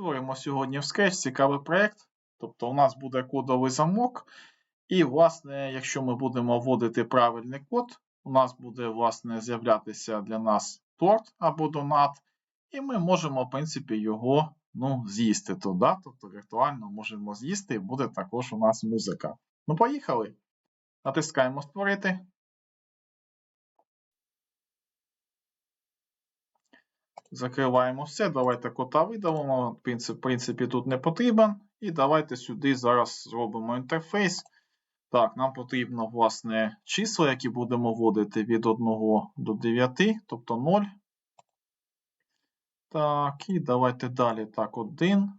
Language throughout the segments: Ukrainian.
Створимо сьогодні в Scratch цікавий проєкт. Тобто у нас буде кодовий замок. І, власне, якщо ми будемо вводити правильний код, у нас буде, власне, з'являтися для нас торт або донат. І ми можемо, в принципі, його ну, з'їсти туди. Тобто віртуально можемо з'їсти, і буде також у нас музика. Ну, поїхали. Натискаємо створити. Закриваємо все. Давайте кота видалимо. В принципі, тут не потрібен. І давайте сюди зараз зробимо інтерфейс. Так, нам потрібно, власне, числа, які будемо вводити від 1 до 9, тобто 0. Так, і давайте далі. Так, 1.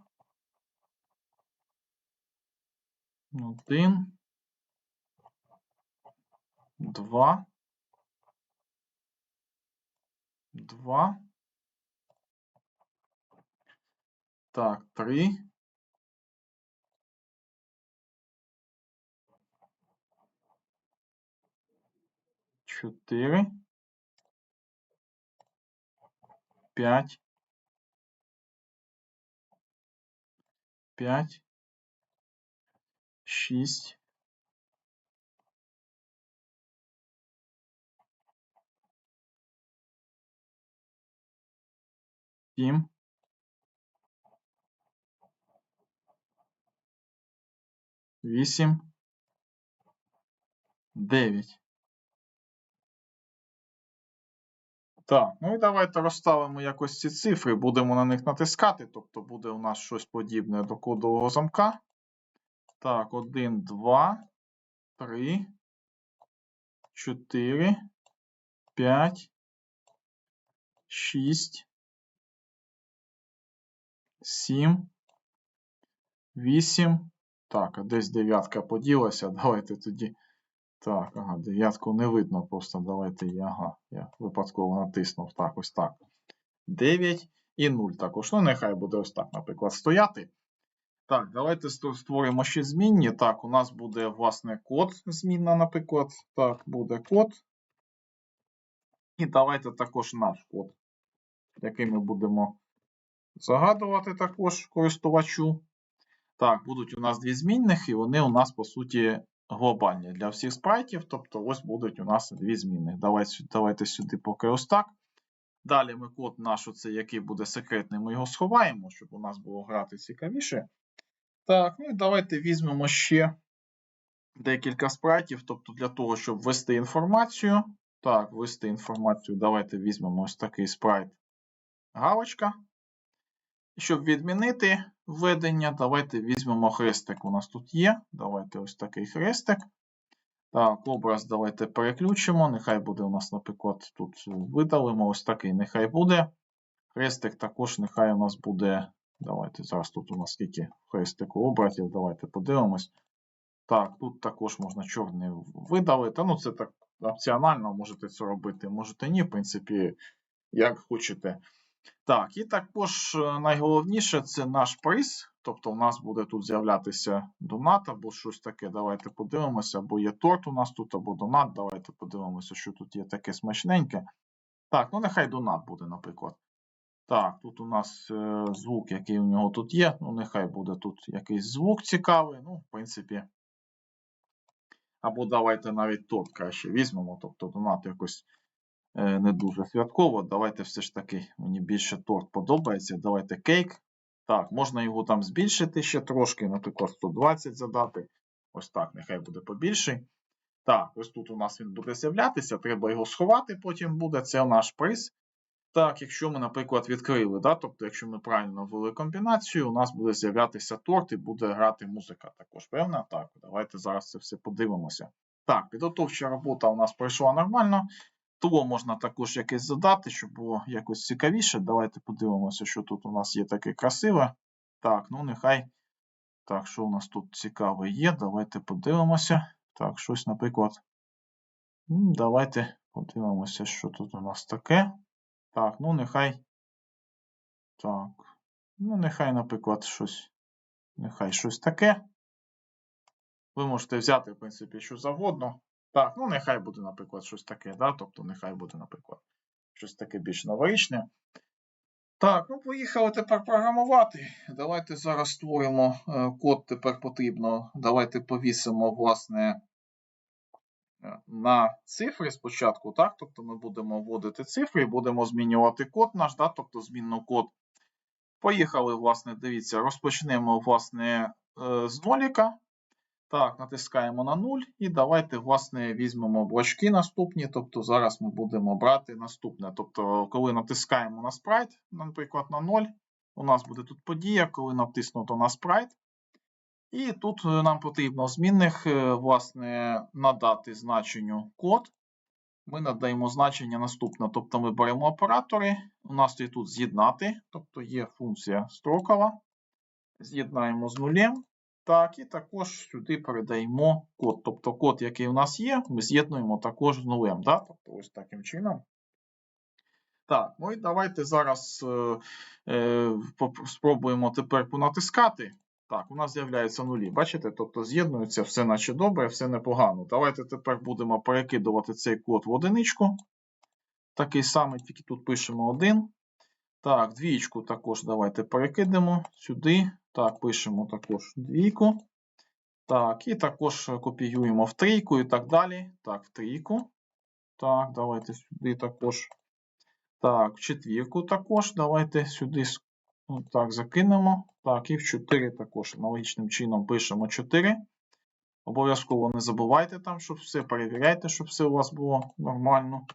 1. 2. 2. Так, три, Четыре. Пять. Пять. Шесть. Семь. 8, 9. Так, ну і давайте розставимо якось ці цифри, будемо на них натискати, тобто буде у нас щось подібне до кодового замка. Так, 1, 2, 3, 4, 5, 6, 7, 8, так, а десь дев'ятка поділася. Давайте тоді. Так, ага, дев'ятку не видно, просто давайте я, ага, я випадково натиснув. Так, ось так. 9 і 0 також. Ну, нехай буде ось так, наприклад, стояти. Так, давайте створимо ще змінні. Так, у нас буде, власне, код змінна, наприклад. Так, буде код. І давайте також наш код, який ми будемо загадувати також користувачу. Так, будуть у нас дві змінних, і вони у нас, по суті, глобальні для всіх спрайтів. Тобто, ось будуть у нас дві змінних. Давайте, давайте сюди поки ось так. Далі ми код наш, оцей, який буде секретний, ми його сховаємо, щоб у нас було грати цікавіше. Так, ну і давайте візьмемо ще декілька спрайтів. Тобто, для того, щоб ввести інформацію. Так, ввести інформацію, давайте візьмемо ось такий спрайт галочка. Щоб відмінити введення, давайте візьмемо хрестик. У нас тут є. Давайте ось такий хрестик. Так, образ давайте переключимо. Нехай буде у нас, наприклад, тут видалимо ось такий, нехай буде. Хрестик також нехай у нас буде. Давайте зараз тут у нас скільки хрестику образів. Давайте подивимось. Так, тут також можна чорний видалити. Ну, це так опціонально, можете це робити, можете ні, в принципі, як хочете. Так, і також е, найголовніше це наш приз. Тобто, у нас буде тут з'являтися донат або щось таке. Давайте подивимося, або є торт у нас тут, або донат. Давайте подивимося, що тут є таке смачненьке. Так, ну нехай донат буде, наприклад. Так, тут у нас е, звук, який у нього тут є. Ну, нехай буде тут якийсь звук цікавий. Ну, в принципі. Або давайте навіть торт краще візьмемо. Тобто донат якось. Е, не дуже святково. Давайте все ж таки, мені більше торт подобається. Давайте кейк. Так, можна його там збільшити ще трошки, наприклад, 120 задати. Ось так, нехай буде побільший. Так, ось тут у нас він буде з'являтися, треба його сховати, потім буде. Це наш приз. Так, якщо ми, наприклад, відкрили, да, тобто, якщо ми правильно ввели комбінацію, у нас буде з'являтися торт і буде грати музика також, певна? Так, давайте зараз це все подивимося. Так, підготовча робота у нас пройшла нормально. Тло можна також якесь задати, щоб було якось цікавіше. Давайте подивимося, що тут у нас є таке красиве. Так, ну нехай. Так, що у нас тут цікаве є? Давайте подивимося. Так, щось, наприклад. Давайте подивимося, що тут у нас таке. Так, ну нехай. Так. Ну, нехай, наприклад, щось. Нехай щось таке. Ви можете взяти, в принципі, що завгодно. Так, ну нехай буде, наприклад, щось таке, да? тобто нехай буде, наприклад, щось таке більш новорічне. Так, ну поїхали тепер програмувати. Давайте зараз створимо е, код, тепер потрібно. Давайте повісимо, власне, е, на цифри спочатку, так? Тобто ми будемо вводити цифри будемо змінювати код наш, да? тобто змінну код. Поїхали, власне, дивіться, розпочнемо, власне, е, з ноліка. Так, натискаємо на 0 і давайте, власне, візьмемо блочки наступні. Тобто зараз ми будемо брати наступне. Тобто, коли натискаємо на спрайт, наприклад, на 0, у нас буде тут подія, коли натиснуто на спрайт. І тут е, нам потрібно змінних, е, власне, надати значенню код. Ми надаємо значення наступне. Тобто ми беремо оператори. У нас є тут з'єднати, тобто є функція строкова. З'єднаємо з нулем. Так, і також сюди передаємо код. Тобто код, який у нас є, ми з'єднуємо також з нулем. Да? Тобто ось таким чином. Так, ну і давайте зараз е, е, спробуємо тепер понатискати. Так, у нас з'являються нулі. Бачите? Тобто з'єднується все наче добре, все непогано. Давайте тепер будемо перекидувати цей код в одиничку. Такий самий, тільки тут пишемо один. Так, двічку також давайте перекидемо сюди. Так, пишемо також двійку. Так, і також копіюємо в трійку і так далі. Так, в трійку. Так, давайте сюди також. Так, в четвірку також. Давайте сюди ну, так, закинемо. Так, і в 4 також аналогічним чином пишемо 4. Обов'язково не забувайте там, щоб все перевіряйте, щоб все у вас було нормально.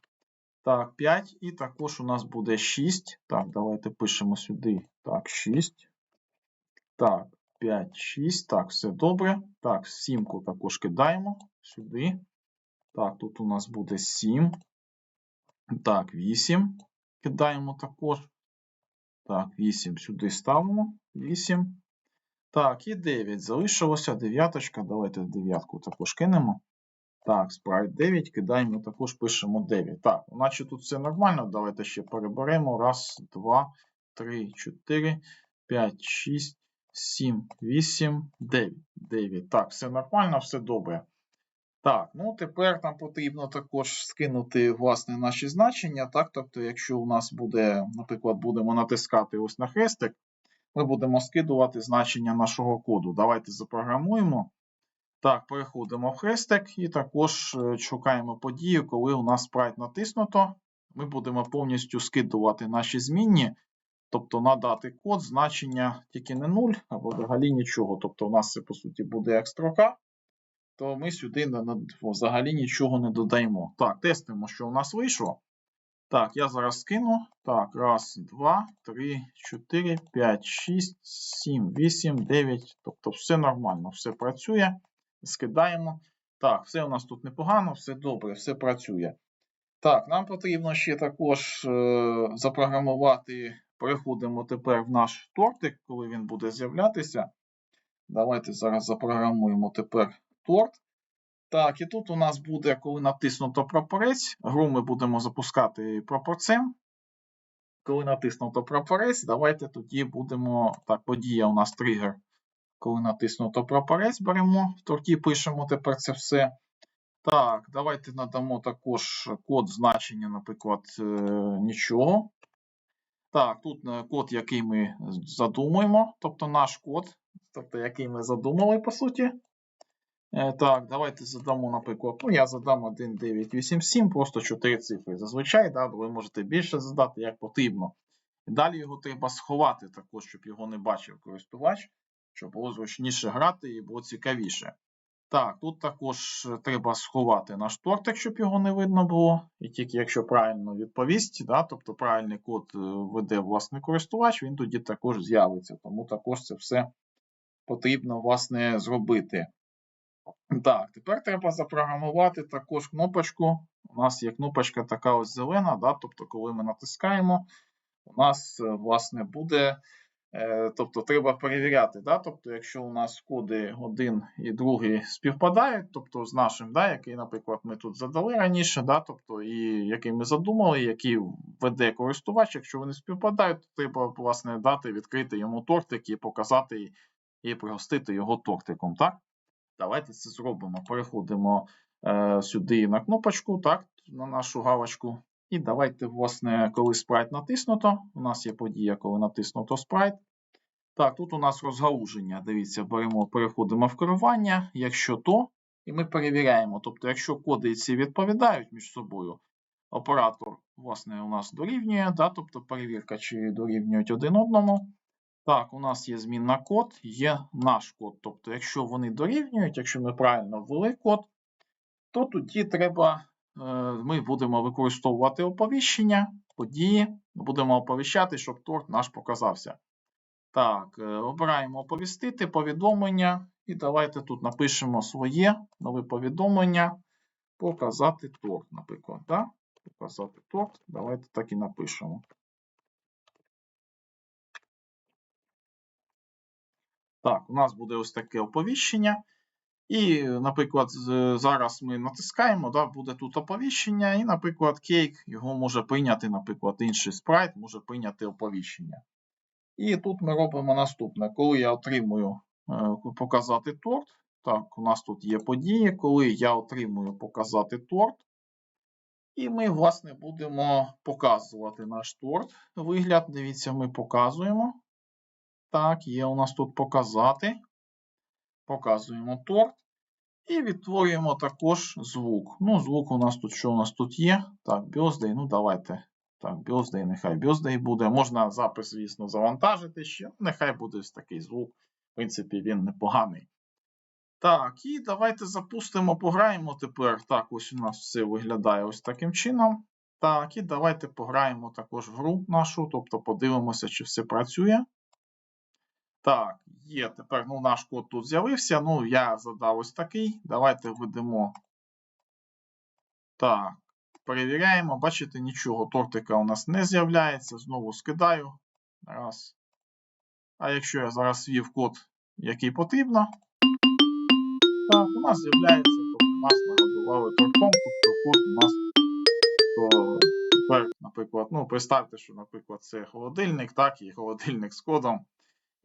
Так, 5. І також у нас буде 6. Так, давайте пишемо сюди. Так, 6. Так, 5, 6. Так, все добре. Так, сімку також кидаємо сюди. Так, тут у нас буде 7. Так, 8. Кидаємо також. Так, 8 сюди ставимо. 8. Так, і 9. Залишилося дев'яточка. Давайте дев'ятку також кинемо. Так, спрайт 9, кидаємо, також пишемо 9. Так, наче тут все нормально. Давайте ще переберемо. Раз, два, три, чотири, п'ять, шість, сім, вісім, дев'ять. 9. Так, все нормально, все добре. Так, ну тепер нам потрібно також скинути власне наші значення. Так, тобто, якщо у нас буде, наприклад, будемо натискати ось на хрестик, ми будемо скидувати значення нашого коду. Давайте запрограмуємо. Так, переходимо в хрестик і також е, шукаємо подію, коли у нас спрайт натиснуто. Ми будемо повністю скидувати наші змінні, тобто надати код, значення тільки не 0, або взагалі нічого. Тобто у нас це, по суті, буде як строка, то ми сюди взагалі нічого не додаємо. Так, тестуємо, що у нас вийшло. Так, я зараз скину. Так, раз, два, три, чотири, п'ять, шість, сім, вісім, дев'ять. Тобто все нормально, все працює. Скидаємо. Так, все у нас тут непогано, все добре, все працює. Так, нам потрібно ще також е, запрограмувати. Переходимо тепер в наш тортик, коли він буде з'являтися. Давайте зараз запрограмуємо тепер торт. Так, і тут у нас буде, коли натиснуто прапорець, гру ми будемо запускати прапорцем. Коли натиснуто прапорець, давайте тоді будемо. Так, подія у нас тригер. Коли натиснуто прапорець, беремо, в торті пишемо тепер це все. Так, давайте надамо також код значення, наприклад, е, нічого. Так, тут е, код, який ми задумуємо, тобто наш код, тобто який ми задумали, по суті. Е, Так, давайте задамо, наприклад, ну я задам 1987, просто 4 цифри. Зазвичай, да, ви можете більше задати, як потрібно. Далі його треба сховати також, щоб його не бачив користувач, щоб було зручніше грати і було цікавіше. Так, тут також треба сховати наш тортик, щоб його не видно було. І тільки якщо правильно відповість, да, тобто правильний код е, введе власний користувач, він тоді також з'явиться. Тому також це все потрібно власне зробити. Так, тепер треба запрограмувати також кнопочку. У нас є кнопочка така ось зелена, да, тобто, коли ми натискаємо, у нас е, власне буде. Е, Тобто треба перевіряти, да? тобто, якщо у нас коди один і другий співпадають, тобто з нашим, да, який, наприклад, ми тут задали раніше, да? тобто, і який ми задумали, який веде користувач, якщо вони співпадають, то треба власне дати відкрити йому тортик і показати і пригостити його тортиком. так? Давайте це зробимо. Переходимо е, сюди на кнопочку, так, на нашу галочку. І давайте, власне, коли спрайт натиснуто, у нас є подія, коли натиснуто спрайт. Так, тут у нас розгалуження. Дивіться, беремо, переходимо в керування. Якщо то, і ми перевіряємо. Тобто, якщо коди ці відповідають між собою, оператор, власне, у нас дорівнює, да, тобто перевірка, чи дорівнюють один одному. Так, у нас є змінна код, є наш код. Тобто, якщо вони дорівнюють, якщо ми правильно ввели код, то тоді треба, ми будемо використовувати оповіщення, події, будемо оповіщати, щоб торт наш показався. Так, е, обираємо оповістити повідомлення. І давайте тут напишемо своє нове повідомлення. Показати торт, наприклад. Да? Показати торт. Давайте так і напишемо. Так, у нас буде ось таке оповіщення. І, наприклад, зараз ми натискаємо, да, буде тут оповіщення, і, наприклад, кейк його може прийняти, наприклад, інший спрайт може прийняти оповіщення. І тут ми робимо наступне. Коли я отримую е, показати торт, так, у нас тут є події, коли я отримую показати торт, і ми, власне, будемо показувати наш торт. Вигляд, дивіться, ми показуємо. Так, є у нас тут показати. Показуємо торт. І відтворюємо також звук. Ну, звук у нас тут, що у нас тут є? Так, birthday, ну давайте. Так, birthday, нехай birthday буде. Можна запис, звісно, завантажити ще. Нехай буде ось такий звук. В принципі, він непоганий. Так, і давайте запустимо, пограємо тепер. Так, ось у нас все виглядає ось таким чином. Так, і давайте пограємо також в гру нашу, тобто подивимося, чи все працює. Так, є тепер ну, наш код тут з'явився. Ну, я задав ось такий. Давайте введемо. Так, перевіряємо. Бачите, нічого, тортика у нас не з'являється. Знову скидаю. Раз. А якщо я зараз ввів код, який потрібно, так, у нас з'являється, тобто нас нагодували торком, тобто код у нас то тепер, наприклад, ну, представте, що, наприклад, це холодильник, так, і холодильник з кодом.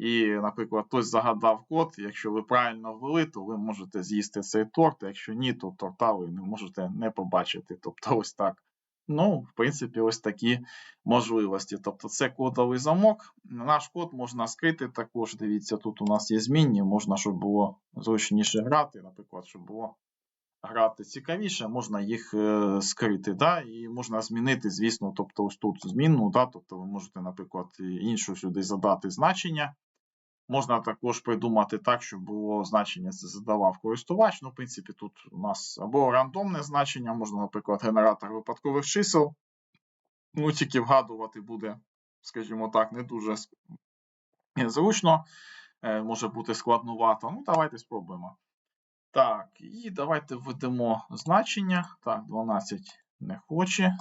І, наприклад, хтось загадав код, якщо ви правильно ввели, то ви можете з'їсти цей торт, а якщо ні, то торта ви не можете не побачити. Тобто, ось так. Ну, в принципі, ось такі можливості. Тобто, це кодовий замок. Наш код можна скрити також. Дивіться, тут у нас є змінні, можна, щоб було зручніше грати, наприклад, щоб було грати цікавіше, можна їх е, скрити. Да? І можна змінити, звісно, тобто ось тут змінну, да? тобто ви можете, наприклад, іншу сюди задати значення. Можна також придумати так, щоб було значення це задавав користувач. Ну, в принципі, тут у нас або рандомне значення, можна, наприклад, генератор випадкових чисел. Ну, тільки вгадувати буде, скажімо так, не дуже зручно, е, може бути складнувато. Ну, давайте спробуємо. Так, і давайте введемо значення. Так, 12 не хоче.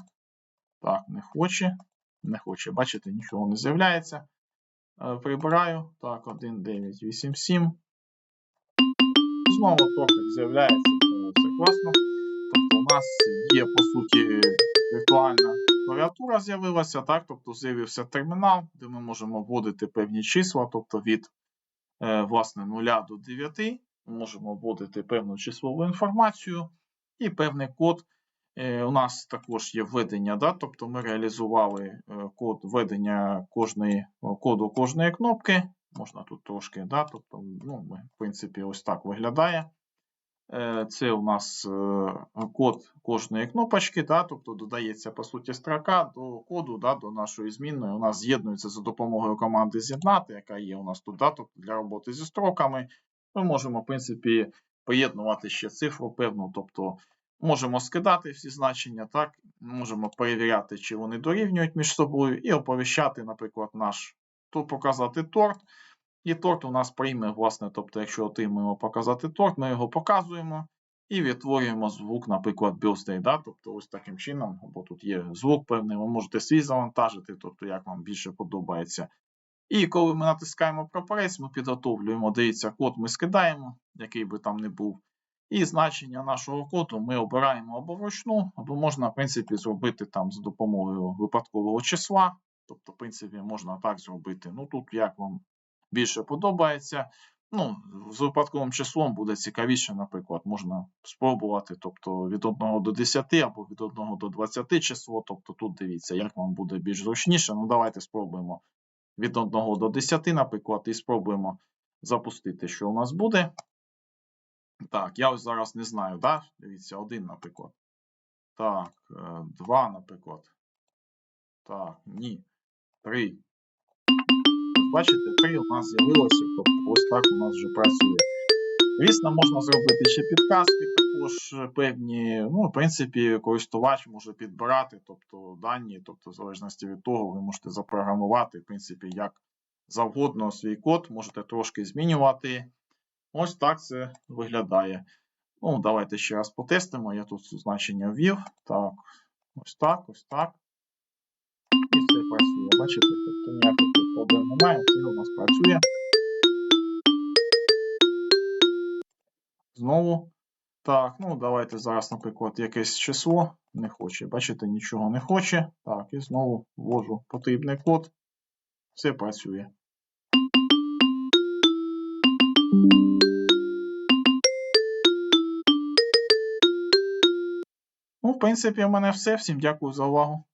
Так, не хоче. Не хоче. Бачите, нічого не з'являється. Е, Прибираю. Так, 1, 9, 8, 7. Знову тортик з'являється. Це класно. Тобто у нас є, по суті, віртуальна клавіатура з'явилася, так? Тобто з'явився термінал, де ми можемо вводити певні числа, тобто від е, власне 0 до 9. Ми можемо вводити певну числову інформацію і певний код. Е, У нас також є введення, да? тобто ми реалізували е, код введення кожної, коду кожної кнопки. Можна тут трошки, да? тобто, ну, ми, в принципі, ось так виглядає. Е, Це у нас код кожної кнопочки, да? тобто додається по суті строка до коду, да? до нашої змінної. У нас з'єднується за допомогою команди з'єднати, яка є у нас тут, да? тобто для роботи зі строками. Ми можемо, в принципі, поєднувати ще цифру певну, тобто можемо скидати всі значення, так, можемо перевіряти, чи вони дорівнюють між собою, і оповіщати, наприклад, наш тут показати торт. І торт у нас прийме, власне, тобто, якщо отримуємо показати торт, ми його показуємо і відтворюємо звук, наприклад, birthday, да? тобто ось таким чином, або тут є звук певний, ви можете свій завантажити, тобто як вам більше подобається. І коли ми натискаємо прапорець, ми підготовлюємо, дивіться, код ми скидаємо, який би там не був. І значення нашого коду ми обираємо або вручну, або можна, в принципі, зробити там за допомогою випадкового числа. Тобто, в принципі, можна так зробити. Ну тут як вам більше подобається. Ну, з випадковим числом буде цікавіше, наприклад, можна спробувати, тобто від 1 до 10 або від 1 до 20 число. Тобто тут дивіться, як вам буде більш зручніше. Ну, давайте спробуємо від 1 до 10, наприклад, і спробуємо запустити, що у нас буде. Так, я ось зараз не знаю, да? Дивіться, 1, наприклад. Так, 2, наприклад. Так, ні. 3. Бачите, 3 у нас з'явилося, тобто ось так у нас вже працює. Звісно, можна зробити ще підказки, також е, певні. Ну, в принципі, користувач може підбирати, тобто дані, тобто, в залежності від того, ви можете запрограмувати, в принципі, як завгодно свій код, можете трошки змінювати. Ось так це виглядає. Ну, давайте ще раз потестимо. Я тут значення ввів. Так, ось так, ось так. І все працює. Бачите, тобто ніяких проблем немає, все у нас працює. Знову. Так, ну давайте зараз, наприклад, якесь число не хоче. Бачите, нічого не хоче. Так, і знову ввожу потрібний код. Все працює. Принципі, в мене все. Всім дякую за увагу.